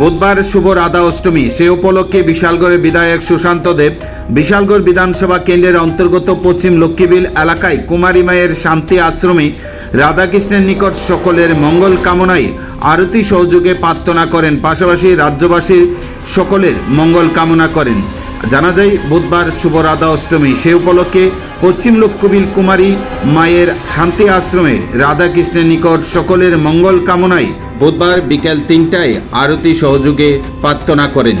বুধবার শুভ রাধা অষ্টমী। সে উপলক্ষে বিশালগড়ের বিধায়ক সুশান্ত দেব বিশালগড় বিধানসভা কেন্দ্রের অন্তর্গত পশ্চিম লক্ষ্মীবিল এলাকায় কুমারী মায়ের শান্তি আশ্রমে রাধাকৃষ্ণের নিকট সকলের মঙ্গল কামনায় আরতি সহযোগে প্রার্থনা করেন। পাশাপাশি রাজ্যবাসীর সকলের মঙ্গল কামনা করেন। জানা যায়, বুধবার শুভ রাধা অষ্টমী। সে উপলক্ষে পশ্চিম লক্ষ্মীবিল কুমারী মায়ের শান্তি আশ্রমে রাধাকৃষ্ণের নিকট সকলের মঙ্গল কামনায় বুধবার বিকেল তিনটায় আরতি সহযোগে প্রার্থনা করেন।